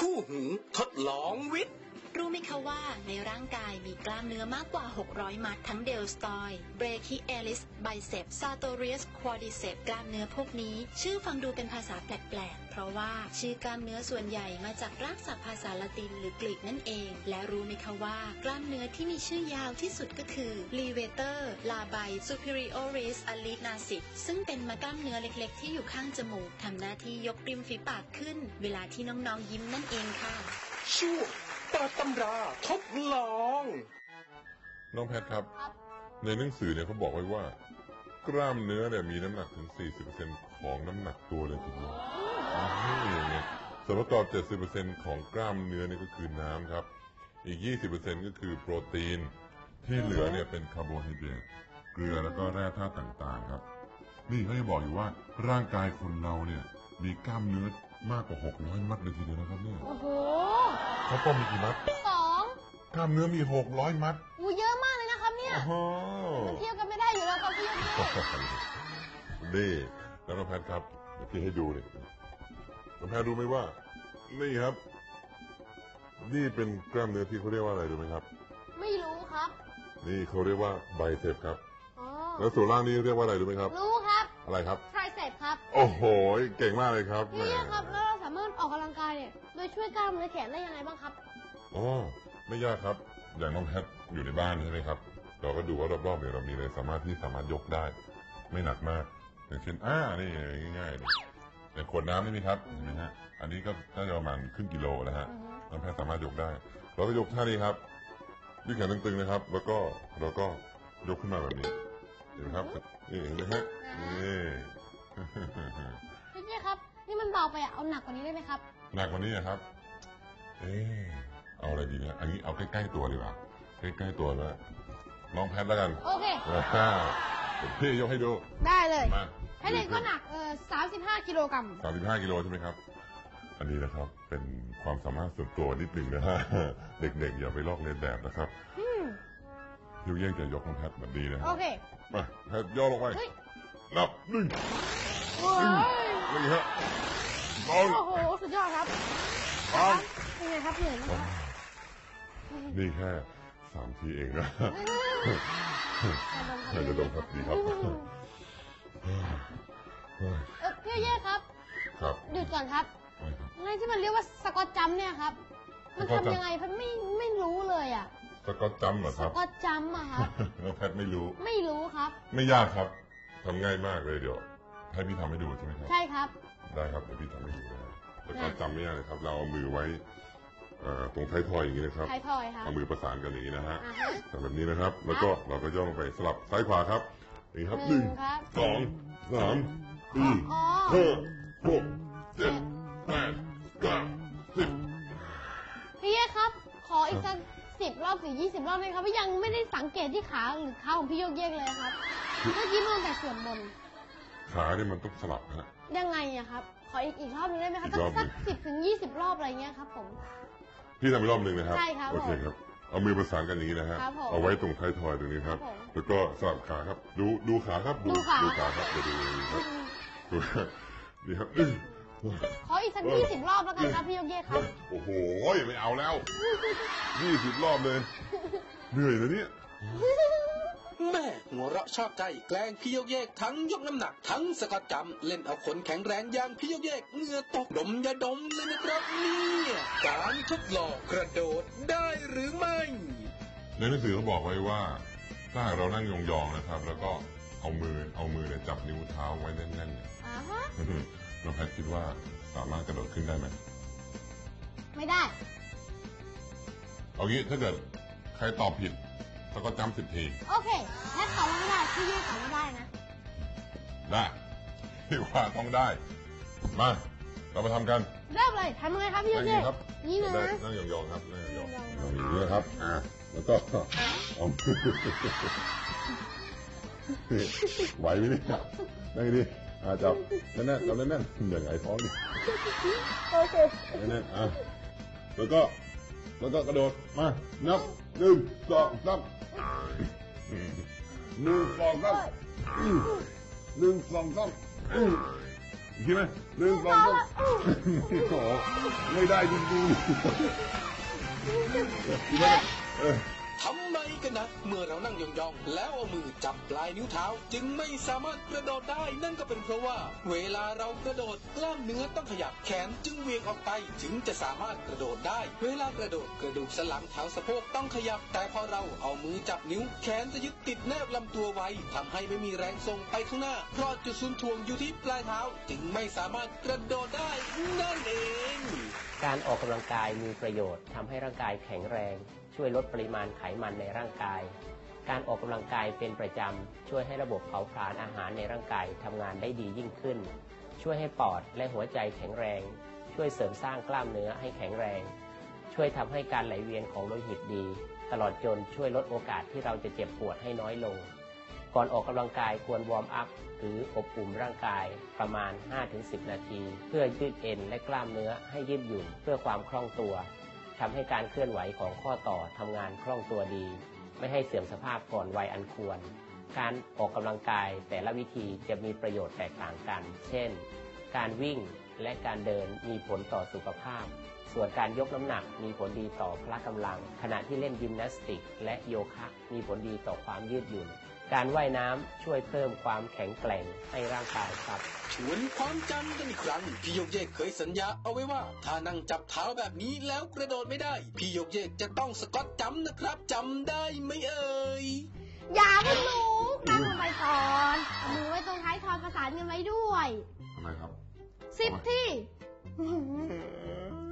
คู่หูทดลองวิทย์ รู้ไหมคะว่าในร่างกายมีกล้ามเนื้อมากกว่า 600 มัดทั้งเดลสตอยเบรคิเอลิสไบเซปซาโตเรียสควอดิเซปกล้ามเนื้อพวกนี้ ชื่อฟังดูเป็นภาษาแปลกๆ เพราะว่าชื่อกล้ามเนื้อส่วนใหญ่มาจากรากศัพท์ภาษาละตินหรือกรีกนั่นเอง และรู้ไหมคะว่ากล้ามเนื้อที่มีชื่อยาวที่สุดก็คือ levator labi superioris alinacis ซึ่งเป็นมากล้ามเนื้อเล็กๆ ที่อยู่ข้างจมูกทำหน้าที่ยกริมฝีปากขึ้น เวลาที่น้องๆยิ้มนั่นเองค่ะช่ วงเปิดตำราทดลอง น้องแพทครับ ในหนังสือเนี่ยเขาบอกไว้ว่า กล้ามเนื้อเนี่ยมีน้ำหนักถึง 40%ของน้ำหนักตัวเลยทีเดียวนี่ไงส่วนประกอบ 70%ของกล้ามเนื้อเนี่ยก็คือน้ำครับ อีก 20%ก็คือโปรตีน ที่เหลือเนี่ยเป็นคาร์โบไฮเดรตเกลือแล้วก็แร่ธาตุต่างๆครับ นี่เขาจะบอกอยู่ว่าร่างกายคนเราเนี่ย มีกล้ามเนื้อมากกว่า600มัดเลยทีเดียวนะครับเนี่ยโอ้โหเขาป้อมมีกี่มัดสองกล้ามเนื้อมี600มัดอูเยอะมากเลยนะครับเนี่ยโอ้โหมันเทียบกันไม่ได้อยู่แล้วครับพี่ยกเยนี่แล้วน้องแพทครับเดี๋ยวพี่ให้ดูนี่น้องแพทรู้ไหมว่า นี่ครับ นี่เป็นกล้ามเนื้อที่เขาเรียกว่าอะไรรู้ไหมครับ ไม่รู้ครับ นี่เขาเรียกว่าไบเซปครับอ๋อแล้วส่วนล่างนี่เรียกว่าอะไรรู้ไหมครับ รู้ครับ อะไรครับ โอ้โห เก่งมากเลยครับพี่เยครับแล้วเราสามารถออกกำลังกายเนี่ยโดยช่วยกล้ามเนื้อแขนได้ยังไงบ้างครับ อ๋อไม่ยากครับ อย่างน้องแพทอยู่ในบ้านใช่ไหมครับ เราก็ดูว่ารอบๆเนี่ยเรามีอะไรสามารถที่สามารถยกได้ ไม่หนักมาก อย่างเช่นอ่านี่ง่ายๆเลยอย่างขวดน้ำนี่มีครับเห็นไหมฮะ อันนี้ก็น่าจะประมาณครึ่งกิโลนะฮะอือฮึน้องแพทสามารถยกได้ เราก็ยกท่านี้ครับด้วยแขนตึงๆนะครับ แล้วก็เราก็ยกขึ้นมาแบบนี้ เห็นไหมครับนี่เห็นไหมฮะนี่พี่เยครับ นี่มันเบาไปอะเอาหนักกว่านี้ได้ไหมครับ หนักกว่านี้นะครับ เอ๊ะเอาอะไรดีเนี่ยอันนี้เอาใกล้ๆตัวดีกว่าใกล้ๆตัวแล้วน้องแพทแล้วกันโอเค อ่าเดี๋ยวพี่ยกให้ดูได้เลยมาให้เด็กก็หนักเออสามสิบห้ากิโลกรัมสามสิบห้ากิโลใช่ไหมครับ อันนี้นะครับเป็นความสามารถส่วนตัวนิดหนึ่งนะฮะ เด็กๆอย่าไปลอกเลียนแบบนะครับอืมยูเย่งจะยกน้องแพทแบบนี้นะคโอรับเคมาแพทย่อลงไปเฮ้ยนับหนึ่งโอ้ย นี่ฮะสองโอ้โห สุดยอดครับสามเป็นไงครับเหนื่อยไหมครับนี่แค่สามทีเองนะเอเดี๋ยวดมครับดีครับเออพี่เย่ครับ ครับหยุดก่อนครับอะไรที่มันเรียกว่าสกอตจัมเนี่ยครับ มันทำยังไงพัดไม่ไม่รู้เลยอะ สกอตจัมเหรอครับ สกอตจัมอะครับน้องแพทไม่รู้ ไม่รู้ครับ ไม่ยากครับทำง่ายมากเลยเดี๋ยว ให้พี่ทำให้ดูใช่ไหมครับ ใช่ครับ ได้ครับเดี๋ยวพี่ทำให้ดูนะแต่ก็จำไม่ยากเลยครับ เราเอามือไว้เอ่อตรงท้ายทอยอย่างนี้นะครับไทยทอยครับเอามือประสานกันอย่างนี้นะฮะอ่าฮะ ทำแบบนี้นะครับ แล้วก็เราก็ย่อลงไปสลับซ้ายขวาครับนี่ครับหหนึ่นึ่งงครับ สองสามสี่อ๋อ ห้าหกเจ็ดแปดเก้าสิบพี่เย่ครับ ขออีกสักสิบรอบถึงยี่สิบรอบเลยครับพี่ยังไม่ได้สังเกตที่ขาหรือเท้าของพี่โยกเยกเลยครับเมื่อกี้มันแต่ส่วนบน ขาเนี่ยมันต้องสลับนะฮะ ยังไงอะครับ ขออีกอีกรอบหนึงได้ไหมครับอีกรอบหนึ่สักงสิบถึงยี่สิบรอบอะไรเงี้ยครับผม พี่ทำอีกรอบหนึ่งนะครับ ใช่ครับโอเคครับ เอามือประสานกันอย่างนี้นะฮะ ครับผมเอาไว้ตรงท้ายทอยตรงนี้ครับ ครับผมแล้วก็สลับขาครับ ดูดูขาครับ ดูขา ดูขาครับเดี๋ยวดูครับดูครับนี่ครับอื้อขออีกสักยี่สิบรอบแล้วกันครับพี่โยกเยกครับ โอ้โหไม่เอาแล้วยี่สิบรอบเลย เหนื่อยนะเนี่ย แม่หัวเราะชอบใจแกล้งพี่โยกเยกทั้งยกน้ำหนักทั้งสกัดจำเล่นเอาคนแข็งแรงอย่างพี่โยกเยกเหงื่อตกดมยาดมเลยนะครับเนี่ยการทดลองกระโดดได้หรือไม่ ในหนังสือเขาบอกไว้ว่าถ้าหากเรานั่งยองๆนะครับ แล้วก็เอามือเอามือเนี่ยจับนิ้วเท้าไว้แน่นๆเนี่ยอ่าฮะน้องแพทคิดว่าสามารถกระโดดขึ้นได้ไหมไม่ได้ เอางี้ถ้าเกิดใครตอบผิด แล้วก็จำสิบที โอเคแค่ตอบว่าไม่ได้พี่โยกตอบว่าได้นะ ได้พี่ว่าต้องได้ มา เรามาทำกัน เริ่มเลยทำยังไงครับพี่โยนั่งกเยนี้กครับนี่นะได้นั่งยองๆครับนั่งยองๆนั่งยอองย่างนี้นะครับ อ่า แล้วก็เอาไหวไหมเนี่ยนั่งดิอ่าจับแน่นๆจับแน่นๆอย่างไงท้องดิโอเคแน่นๆอะแล้วก็ แล้วก็กระโดด มา นับ หนึ่งสองสามหนึ่งส ไหมหนึ่งสองสามโอ้โหไม่ได้จริงๆอีกไหมเออทำไมกันนะ เมื่อเรานั่งยองๆ แล้วเอามือจับปลายนิ้วเท้า จึงไม่สามารถกระโดดได้ นั่นก็เป็นเพราะว่า เวลาเรากระโดดกล้ามเนื้อต้องขยับแขนจึงเวียงออกไปจึงจะสามารถกระโดดได้ เวลากระโดดกระดูกสันหลังเท้าสะโพกต้องขยับ แต่พอเราเอามือจับนิ้ว แขนจะยึดติดแนบลำตัวไว้ทำให้ไม่มีแรงส่งไปข้างหน้า เพราะจุดศูนย์ถ่วงอยู่ที่ปลายเท้า จึงไม่สามารถกระโดดได้นั่นเอง การออกกำลังกายมีประโยชน์ทำให้ร่างกายแข็งแรง ช่วยลดปริมาณไขมันในร่างกาย การออกกำลังกายเป็นประจำช่วยให้ระบบเผาผลาญอาหารในร่างกายทำงานได้ดียิ่งขึ้น ช่วยให้ปอดและหัวใจแข็งแรง ช่วยเสริมสร้างกล้ามเนื้อให้แข็งแรง ช่วยทำให้การไหลเวียนของโลหิตดี ตลอดจนช่วยลดโอกาสที่เราจะเจ็บปวดให้น้อยลง ก่อนออกกำลังกายควรวอร์มอัพหรืออบอุ่นร่างกายประมาณ 5-10 นาที เพื่อยืดเอ็นและกล้ามเนื้อให้ยืดหยุ่นเพื่อความคล่องตัวทำให้การเคลื่อนไหวของข้อต่อทำงานคล่องตัวดี ไม่ให้เสื่อมสภาพก่อนวัยอันควร การออกกำลังกายแต่ละวิธีจะมีประโยชน์แตกต่างกัน เช่น การวิ่งและการเดินมีผลต่อสุขภาพ ส่วนการยกน้ำหนักมีผลดีต่อพละกำลัง ขณะที่เล่นยิมนาสติก และโยคะ มีผลดีต่อความยืดหยุ่น การว่ายน้ำช่วยเพิ่มความแข็งแกร่งให้ร่างกายครับชวนความจำกันอีกครั้ง พี่ยกเยกเคยสัญญาเอาไว้ว่า ถ้านั่งจับเท้าแบบนี้แล้วกระโดดไม่ได้ พี่ยกเยกจะต้องสก๊อตจำนะครับจำได้ไหมเอ่ยอย่าเพิ่งลุกตั้งลงไปก่อนเอามือไว้ตรงท้ายทอยประสานกันไว้ด้วยทำไมครับ สิบที่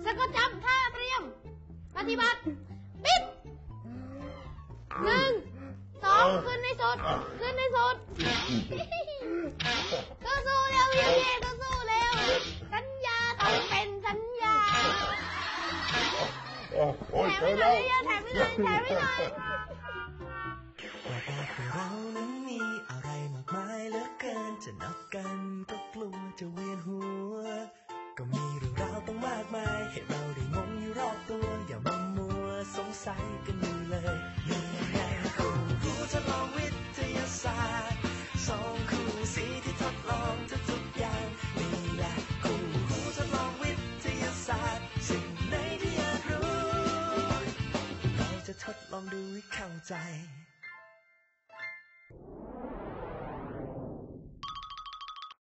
สก็จำท่าเตรียม ปฏิบัติ งขึ้นใม่สุด ขึ้นใม่สุด ก็สู้เร็วพี่ก็สู้เร็ว สัญญาต้องเป็นสัญญาแถมไม่เลยแถมไม่เลยแถมไม่เลยนั้อะไรมามาเหนจะนับกันก็กลัวจะเวียนหัว ก็มีเรื่องราวต้องมากมาย ให้เราได้มองอยู่รอบตัว อย่ามัมัวสงสัยกัน